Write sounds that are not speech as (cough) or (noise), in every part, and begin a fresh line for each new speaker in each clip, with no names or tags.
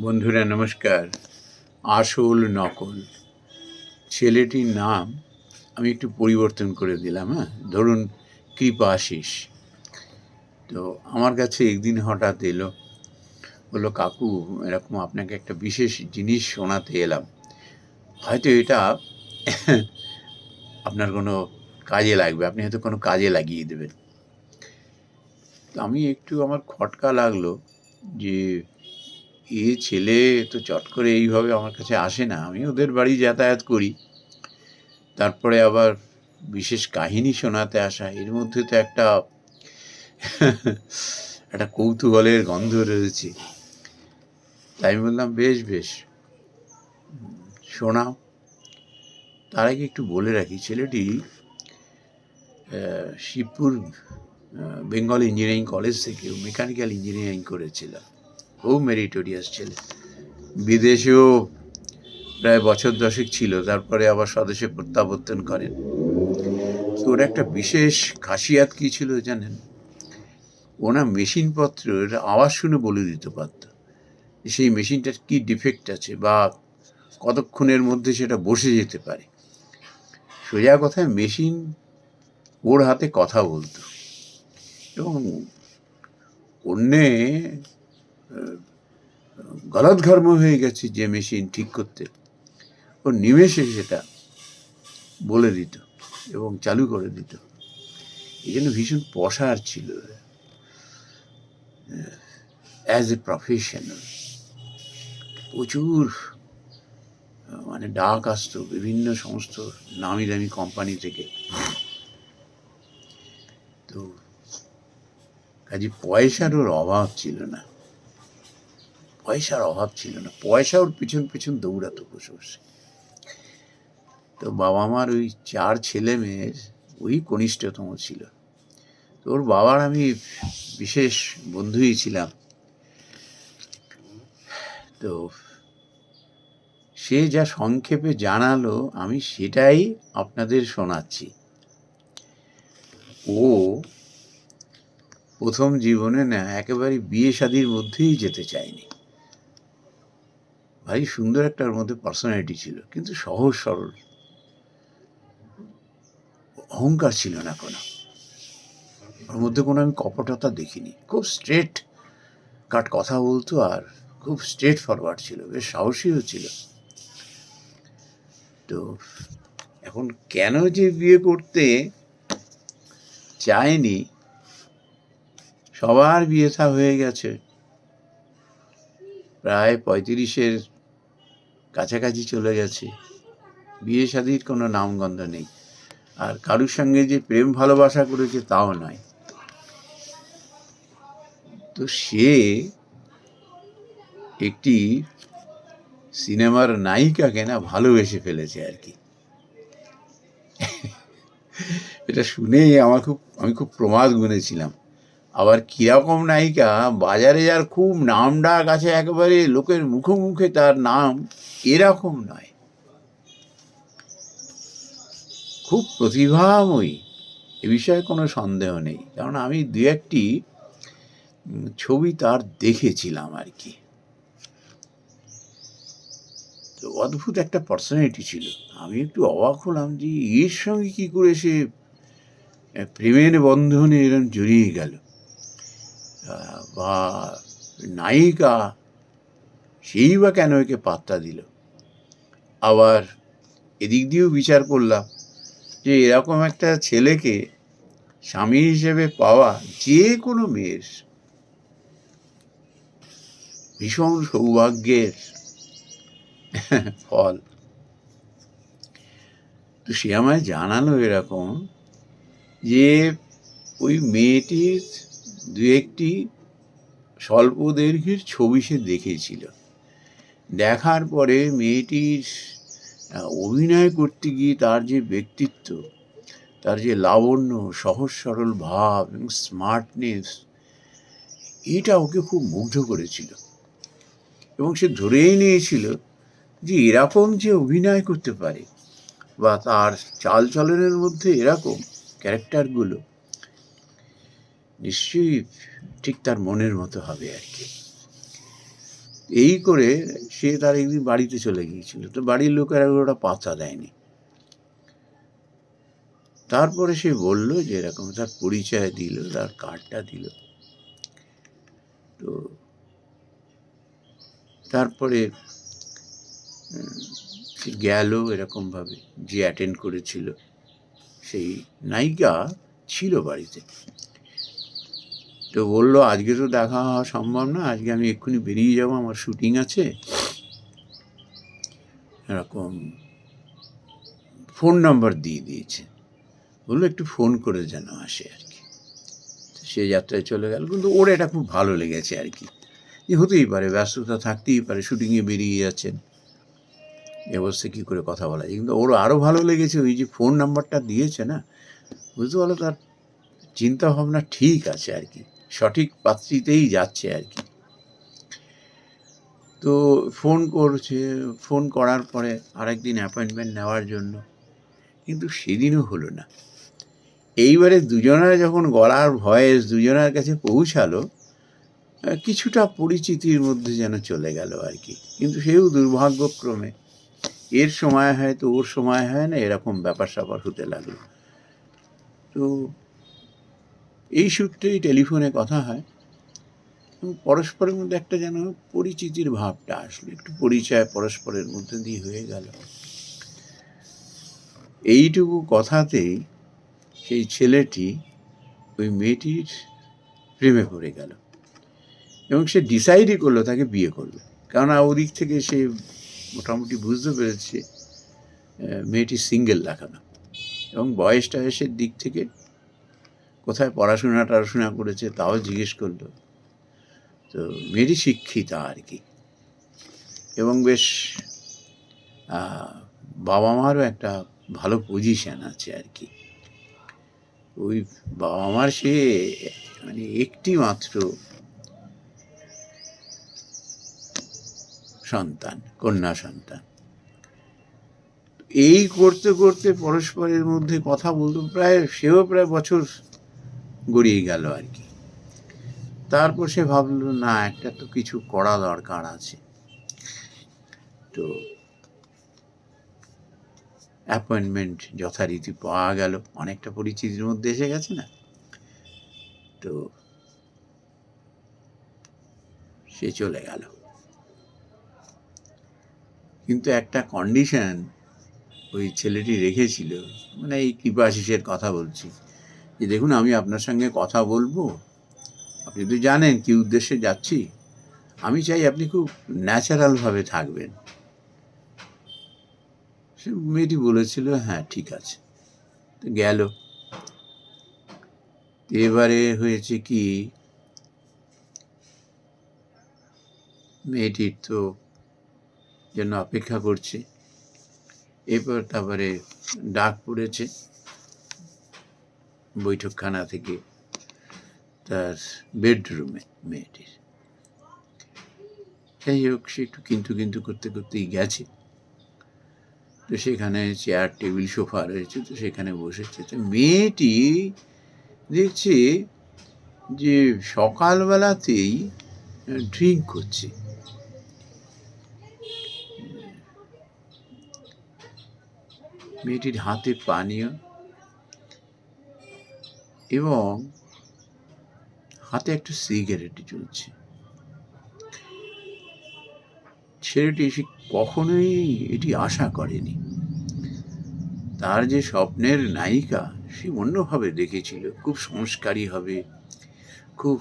বন্ধুরা, নমস্কার। আসল নকল। ছেলেটির নাম আমি একটু পরিবর্তন করে দিলাম হ্যাঁ? ধরুন কৃপাশিস তো আমার কাছে একদিন হঠাৎ এলো, বলল, কাকু, এরকম আপনাকে একটা বিশেষ জিনিস শোনাতে এলাম। হয়তো এটা (laughs) আপনার কোনো কাজে লাগবে, আপনি হয়তো কোনো কাজে লাগিয়ে দেবেন। তো আমি একটু আমার খটকা লাগল যে এ ছেলে তো চট করে এইভাবে আমার কাছে আসে না, আমি ওদের বাড়ি যাতায়াত করি। তারপরে আবার বিশেষ কাহিনী শোনাতে আসা, এর মধ্যে তো একটা (laughs) একটা কৌতূহলের গন্ধ রয়েছে। তাই আমি বললাম, বেশ বেশ, শোনাও। তার আগে একটু বলে রাখি, ছেলেটি শিবপুর বেঙ্গল ইঞ্জিনিয়ারিং কলেজ থেকে মেকানিক্যাল ইঞ্জিনিয়ারিং করেছিল। খুব মেরিটোরিয়াস ছেলে। বিদেশেও প্রায় বছর দশেক ছিল, তারপরে আবার স্বদেশে প্রত্যাবর্তন করেন। তো ওর একটা বিশেষ খাসিয়াত কী ছিল জানেন? ওনা মেশিনপত্রের আওয়াজ শুনে বলে দিতে পারত সেই মেশিনটার কী ডিফেক্ট আছে বা কতক্ষণের মধ্যে সেটা বসে যেতে পারে। সোজা কথায় মেশিন ওর হাতে কথা বলতো। এবং অন্যে গলৎঘর্ম হয়ে গেছে যে মেশিন ঠিক করতে। ও নিমেষে সেটা বলে দিত এবং চালু করে দিত। এই জন্য ভীষণ পশার ছিল। অ্যাজ এ প্রফেশনাল প্রচুর মানে ডাক আসতো বিভিন্ন সমস্ত নামি দামি কোম্পানি থেকে। তো কাজে পয়সার ওর অভাব ছিল না। পয়সার অভাব ছিল না। পয়সা ওর পিছন পিছন দৌড়াতো বসে বসে। তো বাবা মার ওই চার ছেলে মেয়ের ওই কনিষ্ঠতম ছিল। তো ওর বাবার আমি বিশেষ বন্ধুই ছিলাম। তো সে যা সংক্ষেপে জানালো, আমি সেটাই আপনাদের শোনাচ্ছি। ও প্রথম জীবনে না, একেবারে বিয়ে শাদির মধ্যেই যেতে চায়নি। ভারী সুন্দর একটা ওর মধ্যে পার্সোনালিটি ছিল, কিন্তু সহজ সরল। অহংকার ছিল না কোনো। ওর মধ্যে কোনো আমি কপটতা দেখিনি। খুব স্ট্রেট কাট কথা বলতো আর খুব স্ট্রেট ফরওয়ার্ড ছিল, বেশ সাহসীও ছিল। তো এখন কেন যে বিয়ে করতে চায়নি, সবার বিয়ে থা হয়ে গেছে। প্রায় পঁয়ত্রিশের কাছাকাছি চলে গেছে। বিয়ে শাদির কোনো নামগন্ধ নেই। আর কারুর সঙ্গে যে প্রেম ভালোবাসা করেছে তাও নয়। তো সে একটি সিনেমার নায়িকাকে না ভালোবেসে ফেলেছে আর কি। এটা শুনেই আমার খুব, আমি খুব প্রমাদ গুনেছিলাম। আবার কীরকম নায়িকা? বাজারে যার খুব নাম ডাক আছে একেবারে, লোকের মুখে মুখে তার নাম এরকম নয়। খুব প্রতিভাময়ী, এ বিষয়ে কোনো সন্দেহ নেই। কারণ আমি দু একটি ছবি তার দেখেছিলাম আর কি। তো অদ্ভুত একটা পার্সোনালিটি ছিল। আমি একটু অবাক হলাম যে এর সঙ্গে কী করে সে প্রেমের বন্ধনে এরম জড়িয়ে গেল। বা নায়িকা সেই বা কেন একে পাত্তা দিল? আবার এদিক দিয়েও বিচার করলাম যে এরকম একটা ছেলেকে স্বামী হিসেবে পাওয়া যে কোনো মেয়ের ভীষণ সৌভাগ্যের ফল। তো সে আমায় জানালো এরকম যে ওই মেয়েটির দু একটি স্বল্প দৈর্ঘ্যের ছবি সে দেখেছিল। দেখার পরে মেয়েটির অভিনয় করতে গিয়ে তার যে ব্যক্তিত্ব, তার যে লাবণ্য, সহজ সরল ভাব এবং স্মার্টনেস এটা ওকে খুব মুগ্ধ করেছিল। এবং সে ধরেই নিয়েছিল যে এরকম যে অভিনয় করতে পারে বা তার চালচলনের মধ্যে এরকম ক্যারেক্টারগুলো নিশ্চয়ই ঠিক তার মনের মতো হবে আর কি। এই করে সে তার একদিন বাড়িতে চলে গিয়েছিল। তো বাড়ির লোকেরা ওটা পাতা দেয়নি। তারপরে সে বলল যে এরকম তার পরিচয় দিল, তার কার্ডটা দিল। তো তারপরে সে গেল এরকমভাবে যে অ্যাটেন্ড করেছিল। সেই নায়িকা ছিল বাড়িতে। তো বলল, আজকে তো দেখা হওয়া সম্ভব না, আজকে আমি এক্ষুনি বেরিয়ে যাব, আমার শুটিং আছে। এরকম ফোন নাম্বার দিয়ে দিয়েছে। বলল, একটু ফোন করে যেন আসে আর কি। সে যাত্রায় চলে গেল, কিন্তু ওর এটা খুব ভালো লেগেছে আর কি। যে হতেই পারে, ব্যস্ততা থাকতেই পারে শুটিংয়ে বেরিয়ে যাচ্ছেন। অবস্থায় কী করে কথা বলা যায়? কিন্তু ওর আরও ভালো লেগেছে, ওই যে ফোন নাম্বারটা দিয়েছে না, বুঝতে পারল তার চিন্তা ভাবনা ঠিক আছে আর কি। সঠিক পাত্রীতেই যাচ্ছে আর কি। তো ফোন করছে ফোন করার পরে আরেকদিন অ্যাপয়েন্টমেন্ট নেওয়ার জন্য। কিন্তু সেদিনও হলো না। এইবারে দুজনের যখন গলার ভয়েস দুজনের কাছে পৌঁছালো কিছুটা পরিচিতির মধ্যে যেন চলে গেল আর কি। কিন্তু সেও দুর্ভাগ্যক্রমে, এর সময় হয় তো ওর সময় হয় না, এরকম ব্যাপার স্যাপার হতে লাগল। তো এই সূত্রেই টেলিফোনে কথা হয়। পরস্পরের মধ্যে একটা যেন পরিচিতির ভাবটা আসলো, একটু পরিচয় পরস্পরের মধ্যে দিয়ে হয়ে গেল। এইটুকু কথাতেই সেই ছেলেটি ওই মেয়েটির প্রেমে পড়ে গেল এবং সে ডিসাইডই করল, তাকে বিয়ে করবে কেননা ওদিক থেকে সে মোটামুটি বুঝতে পেরেছে মেয়েটি সিঙ্গেল দেখানো। এবং বয়স টয়সের দিক থেকে কোথায় পড়াশোনা টড়াশোনা করেছে তাও জিজ্ঞেস করল। তো মেয়েটি শিক্ষিতা আর কি। এবং বেশ বাবা মারও একটা ভালো পজিশান আছে আর কি। ওই বাবা মার সে মানে একটি মাত্র সন্তান, কন্যা সন্তান। এই করতে করতে পরস্পরের মধ্যে কথা বলতো প্রায়, সেও প্রায় বছর গড়িয়ে গেল আর কি। তারপর সে ভাবলো, না, একটা তো কিছু করা দরকার আছে। তো অ্যাপয়েন্টমেন্ট যথারীতি পাওয়া গেল। অনেকটা পরিচিতির মধ্যে এসে গেছে না? তো সে চলে গেল। কিন্তু একটা কন্ডিশন ওই ছেলেটি রেখেছিল মানে এই কৃপাশিসের কথা বলছি। যে দেখুন, আমি আপনার সঙ্গে কথা বলব। আপনি তো জানেন কি উদ্দেশ্যে যাচ্ছি। আমি চাই আপনি খুব ন্যাচারালভাবে থাকবেন। সে মেয়েটি বলেছিল হ্যাঁ ঠিক আছে। তো গেল। এবারে হয়েছে কি মেয়েটির তো জন্য অপেক্ষা করছে। এরপর তারপরে ডাক পড়েছে। বৈঠকখানা থেকে তার বেডরুমে মেয়েটির। যাই হোক, সে একটু কিন্তু কিন্তু করতে করতেই গেছে। তো সেখানে চেয়ার টেবিল সোফা রয়েছে, তো সেখানে বসেছে। তো মেয়েটি দেখছে যে সকালবেলাতেই ড্রিঙ্ক করছে। মেয়েটির হাতে পানীয় এবং হাতে একটা সিগারেট জ্বলছে ছেলেটি সে কখনোই এটি আশা করেনি। তার যে স্বপ্নের নায়িকা, সে অন্যভাবে দেখেছিল। খুব সংস্কারী হবে, খুব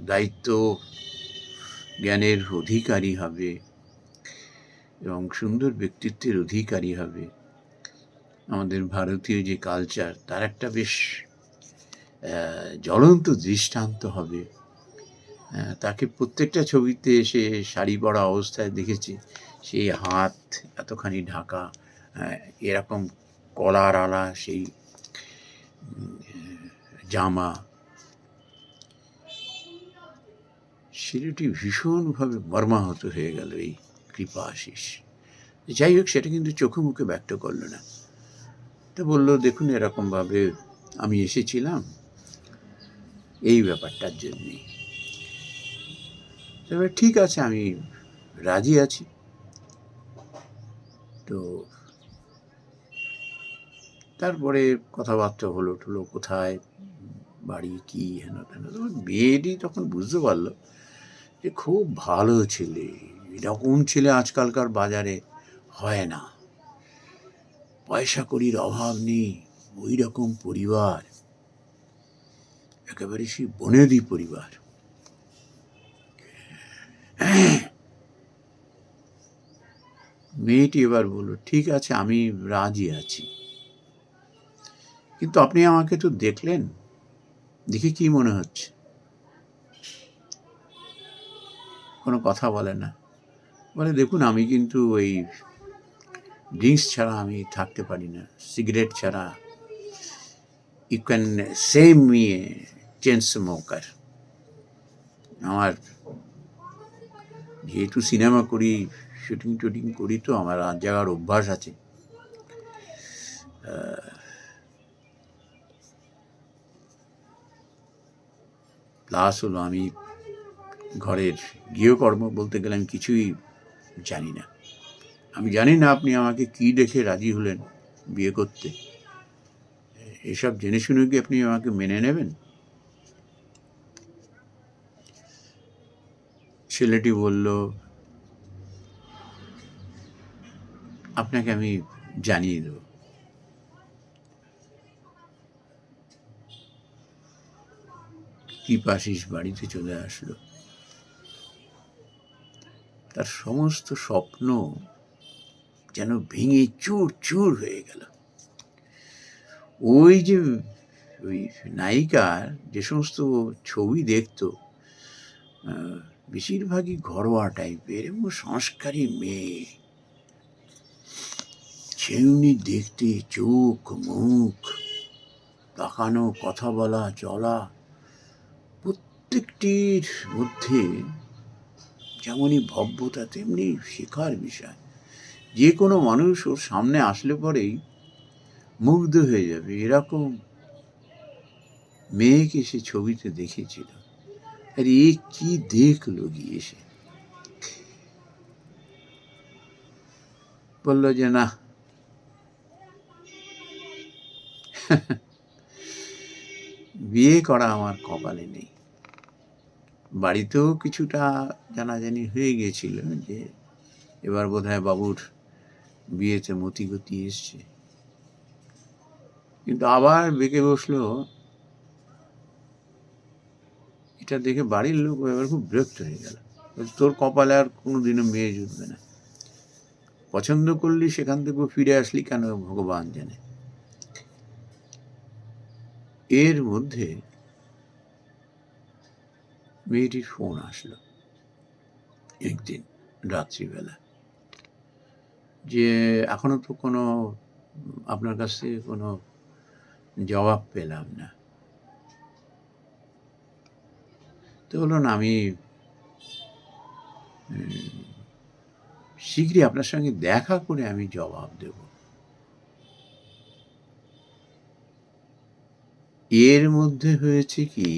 দায়িত্ব, জ্ঞানের অধিকারী হবে এবং সুন্দর ব্যক্তিত্বের অধিকারী হবে। আমাদের ভারতীয় যে কালচার তার একটা বেশ জ্বলন্ত দৃষ্টান্ত হবে। তাকে প্রত্যেকটা ছবিতে সে শাড়ি পরা অবস্থায় দেখেছি। সেই হাত এতখানি ঢাকা এরকম কলার আলা, সেই জামা। ছেলেটি ভীষণভাবে মর্মাহত হয়ে গেল এই কৃপা আশিস। যাই হোক, সেটা কিন্তু চোখে মুখে ব্যক্ত করল না। তা বলল, দেখুন, এরকমভাবে আমি এসেছিলাম এই ব্যাপারটার জন্যেই তবে ঠিক আছে, আমি রাজি আছি। তো তারপরে কথাবার্তা হলো টুলো কোথায়, বাড়ি কি, হেন তেন। তখন মেয়েটি তখন বুঝতে পারল যে খুব ভালো ছেলে, এরকম ছেলে আজকালকার বাজারে হয় না। পয়সা কড়ির অভাব নেই ওই রকম পরিবার। একেবারে সেই বনেদি পরিবার। মেয়েটি এবার বলল, ঠিক আছে, আমি রাজি আছি। কিন্তু আপনি আমাকে তো দেখলেন, দেখে কি মনে হচ্ছে? কোনো কথা বলে না। বলে, দেখুন, আমি কিন্তু ওই ড্রিঙ্কস ছাড়া আমি থাকতে পারি না, সিগারেট ছাড়া। You can same me chain smoker আমার যেহেতু সিনেমা করি শুটিং টুটিং করি তো আমার রাত জাগার অভ্যাস আছে। প্লাস হলো আমি ঘরের গৃহকর্ম বলতে গেলে আমি কিছুই জানি না। আমি জানি না আপনি আমাকে কি দেখে রাজি হলেন বিয়ে করতে। এসব জেনে শুনে কি আপনি আমাকে মেনে নেবেন? ছেলেটি বলল, আপনাকে আমি জানিয়ে দেব। কৃপাশিস বাড়িতে চলে আসলো। তার সমস্ত স্বপ্ন যেন ভেঙে চুর চুর হয়ে গেল। ওই যে ওই নায়িকার যে সমস্ত ছবি দেখতো বেশিরভাগই ঘরোয়া টাইপের এবং সংস্কারী মেয়ে। সেমনি দেখতে চোখ, মুখ, তাকানো, কথা বলা, চলা, প্রত্যেকটির মধ্যে যেমনই ভব্যতা, তেমনি শেখার বিষয়। যে কোনো মানুষ ওর সামনে আসলে পরেই মুগ্ধ হয়ে যাবে। এরকম মেয়েকে সে ছবিতে দেখেছিল। আর কি দেখল গিয়ে সে বলল যে না। বিয়ে করা আমার কপালে নেই। বাড়িতেও কিছুটা জানাজানি হয়ে গিয়েছিল যে এবার বোধহয় বাবুর বিয়েতে মতি গতি এসছে। কিন্তু আবার বেঁকে বসল এটা দেখে বাড়ির লোক এবার খুব বিরক্ত হয়ে গেল। তোর কপালে আর কোনোদিনও মেয়ে জুটবে না। পছন্দ করলি সেখান থেকে ফিরে আসলি কেন ভগবান জানে। এর মধ্যে মেয়েটির ফোন আসলো একদিন রাত্রিবেলা যে এখনও তো কোনো, আপনার কাছ থেকে কোনো জবাব পেলাম না। তো বলুন আমি উম, শীঘ্রই আপনার সঙ্গে দেখা করে আমি জবাব দেব। এর মধ্যে হয়েছে কি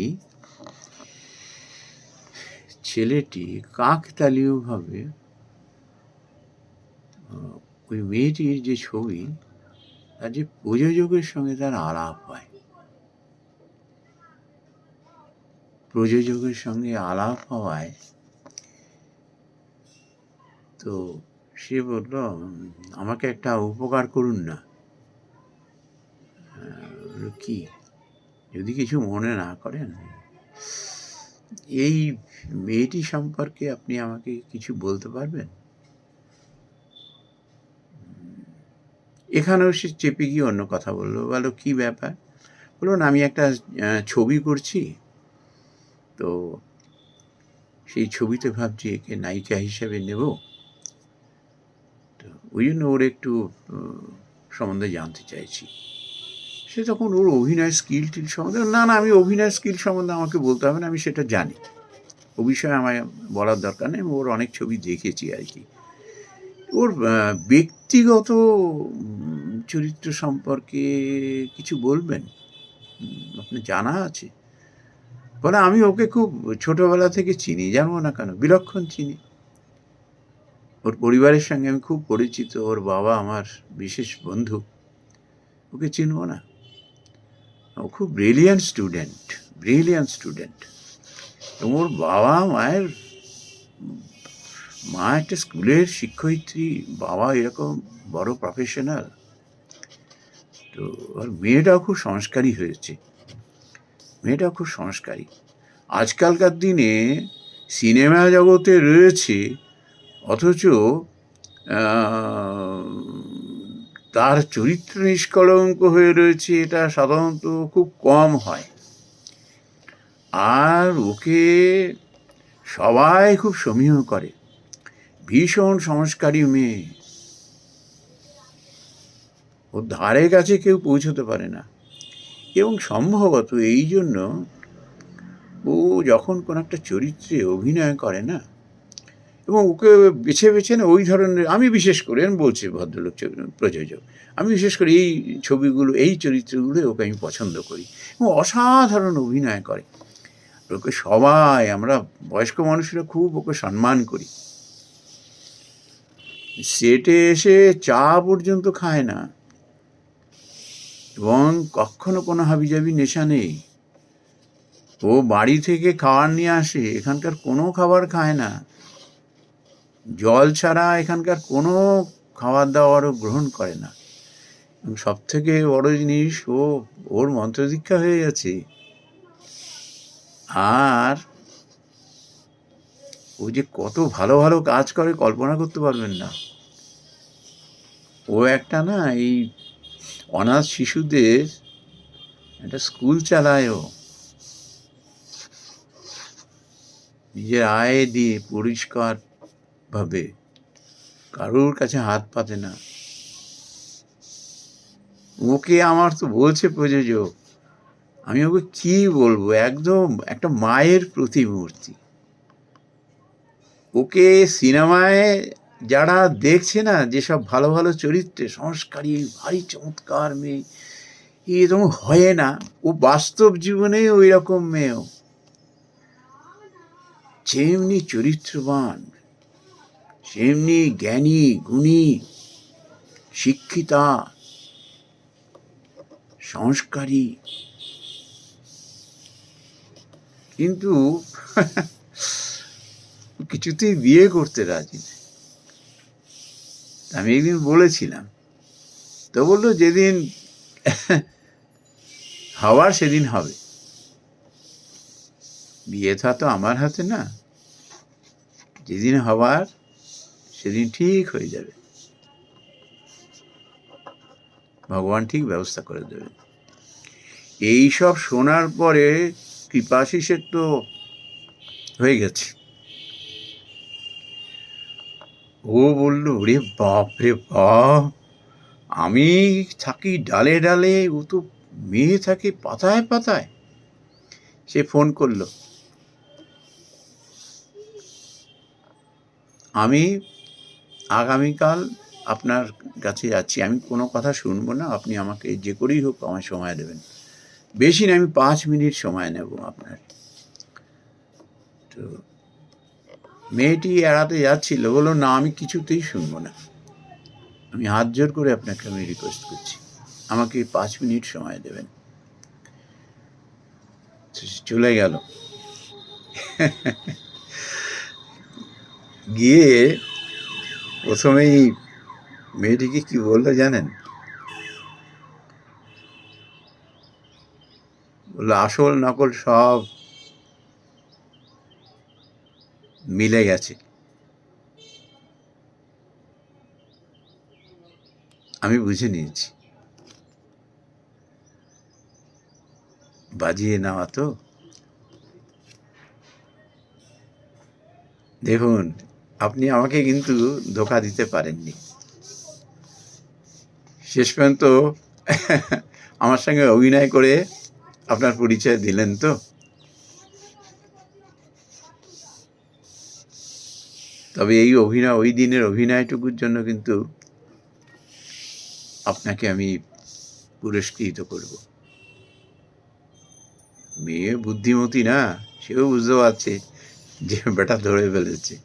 ছেলেটি কাকতালীয়ভাবে ওই মেয়েটির যে ছবি তার যে প্রযোজকের সঙ্গে তার আলাপ হয়। প্রযোজকের সঙ্গে আলাপ হওয়ায় তো সে বলল "উম, আমাকে একটা উপকার করুন না। কি? যদি কিছু মনে না করেন এই মেয়েটি সম্পর্কে আপনি আমাকে কিছু বলতে পারবেন? এখানেও সে চেপে গিয়ে অন্য কথা বলল বলো কি ব্যাপার? বলুন আমি একটা ছবি করছি। তো সেই ছবিতে ভাবছি একে নায়িকা হিসেবে নেব। তো ওই জন্য ওর একটু সম্বন্ধে জানতে চাইছি। সে তখন ওর অভিনয় স্কিল টিল সম্বন্ধে, না না, আমি অভিনয় স্কিল সম্বন্ধে আমাকে বলতে হবে না, আমি সেটা জানি। ও বিষয়ে আমায় বলার দরকার নেই ওর অনেক ছবি দেখেছি আর কি। ওর ব্যক্তিগত চরিত্র সম্পর্কে কিছু বলবেন? আপনার জানা আছে? বলে আমি ওকে খুব ছোটবেলা থেকে চিনি জানব না কেন? বিলক্ষণ চিনি। ওর পরিবারের সঙ্গে আমি খুব পরিচিত, ওর বাবা আমার বিশেষ বন্ধু। ওকে চিনব না। ও খুব ব্রিলিয়ান্ট স্টুডেন্ট ব্রিলিয়ান্ট স্টুডেন্ট এবং ওর বাবা মায়ের, মা একটা স্কুলের শিক্ষয়িত্রী, বাবা এরকম বড় প্রফেশনাল তো ওর মেয়েটাও খুব সংস্কারী হয়েছে। মেয়েটাও খুব সংস্কারী। আজকালকার দিনে সিনেমা জগতে রয়েছে, অথচ তার চরিত্র নিষ্কলঙ্ক হয়ে রয়েছে, এটা সাধারণত খুব কম হয়। আর ওকে সবাই খুব সমীহ করে। ভীষণ সংস্কারী মেয়ে। ওর ধারে কাছে কেউ পৌঁছতে পারে না। এবং সম্ভবত এই জন্য ও যখন কোনো একটা চরিত্রে অভিনয় করে না, এবং ওকে বেছে বেছে না ওই ধরনের, আমি বিশেষ করে, আমি বলছি ভদ্রলোক প্রযোজক, আমি বিশেষ করে এই ছবিগুলো, এই চরিত্রগুলো ওকে আমি পছন্দ করি এবং অসাধারণ অভিনয় করে। ওকে সবাই, আমরা বয়স্ক মানুষরা খুব ওকে সম্মান করি। সেটে এসে চা পর্যন্ত খায় না। এবং কখনো কোনো হাবিজাবি নেশা নেই। ও বাড়ি থেকে খাবার নিয়ে আসে, এখানকার কোনো খাবার খায় না। জল ছাড়া এখানকার কোনো খাবার দাবারও গ্রহণ করে না। এবং সব থেকে বড় জিনিস, ও, ওর মন্ত্রদীক্ষা হয়ে গেছে। আর ও যে কত ভালো ভালো কাজ করে, কল্পনা করতে পারবেন না। ও একটা না, এই অনাথ শিশুদের একটা স্কুল চালায়ও। নিজের আয় দিয়ে পরিষ্কার ভাবে কারোর কাছে হাত পাতে না। ওকে আমার তো বলছে প্রযোজক, আমি ওকে কি বলব? একদম একটা মায়ের প্রতিমূর্তি। ওকে সিনেমায় যারা দেখছে না যেসব ভালো ভালো চরিত্রে, সংস্কারী, ভারী চমৎকার মেয়ে এরকম হয় না। ও বাস্তব জীবনে ওই রকম মেয়েও। যেমনি চরিত্রবান, সেমনি জ্ঞানী, গুণী, শিক্ষিতা, সংস্কারী। কিন্তু (laughs) কিছুতেই বিয়ে করতে রাজি না। আমি একদিন বলেছিলাম। তো বলল, যেদিন হওয়ার সেদিন হবে। বিয়ে তো আমার হাতে না। যেদিন হবার সেদিন ঠিক হয়ে যাবে। ভগবান ঠিক ব্যবস্থা করে দেবেন। এই সব শোনার পরে কৃপাশিসের তো হয়ে গেছে। ও বলল রে বাপ রে বাপ, আমি থাকি ডালে ডালে, ও তো মেয়ে থাকে পাতায় পাতায়। সে ফোন করল, আমি আগামীকাল আপনার কাছে যাচ্ছি, আমি কোনো কথা শুনব না, আপনি আমাকে যে করেই হোক আমার সময় দেবেন। বেশি না, আমি পাঁচ মিনিট সময় নেব আপনার। তো মেয়েটি এড়াতে যাচ্ছিল, বলল, না, আমি কিছুতেই শুনব না। আমি হাত জোর করে আপনাকে আমি রিকোয়েস্ট করছি। আমাকে পাঁচ মিনিট সময় দেবেন। চলে গেল। গিয়ে প্রথমেই মেয়েটিকে কি বলল জানেন? বলল, আসল নকল সব মিলে গেছে। আমি বুঝে নিয়েছি। বাজিয়ে নেওয়া তো। দেখুন, আপনি আমাকে কিন্তু ধোকা দিতে পারেননি। শেষ পর্যন্ত আমার সঙ্গে অভিনয় করে আপনার পরিচয় দিলেন তো। তবে এই অভিনয়, ওই দিনের অভিনয়টুকুর জন্য কিন্তু আপনাকে আমি পুরস্কৃত করব। মেয়ে বুদ্ধিমতী না, সেও বুঝতে পারছে যে বেটা ধরে ফেলেছে।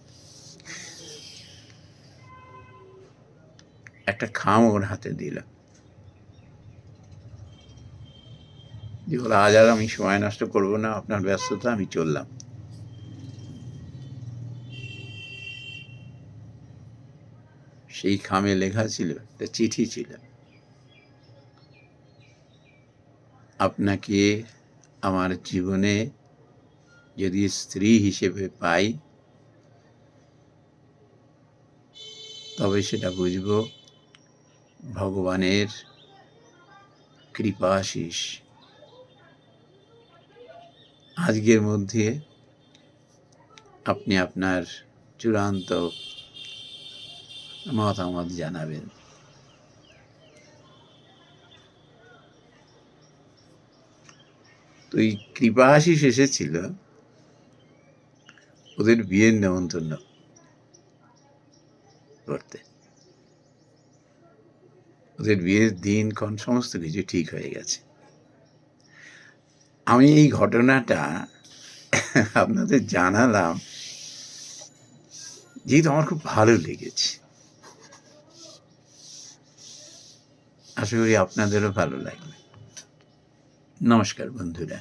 একটা খাম ওর হাতে দিলাম। যে বলে, আজ আর আমি সময় নষ্ট করব না, আপনার ব্যস্ততা, আমি চললাম। সেই খামে লেখা ছিল, একটা চিঠি ছিল। আপনাকে আমার জীবনে যদি স্ত্রী হিসেবে পাই, তবে সেটা বুঝব ভগবানের কৃপাশিস আজকের মধ্যে আপনি আপনার চূড়ান্ত মতামত জানাবেন। তো এই কৃপাশিস এসেছিল। ওদের বিয়ের নেমন্তন্ন করতে। ওদের বিয়ের দিন ক্ষণ সমস্ত কিছু ঠিক হয়ে গেছে। আমি এই ঘটনাটা আপনাদের জানালাম। যেহেতু আমার খুব ভালো লেগেছে। আশা করি আপনাদেরও ভালো লাগবে। নমস্কার বন্ধুরা।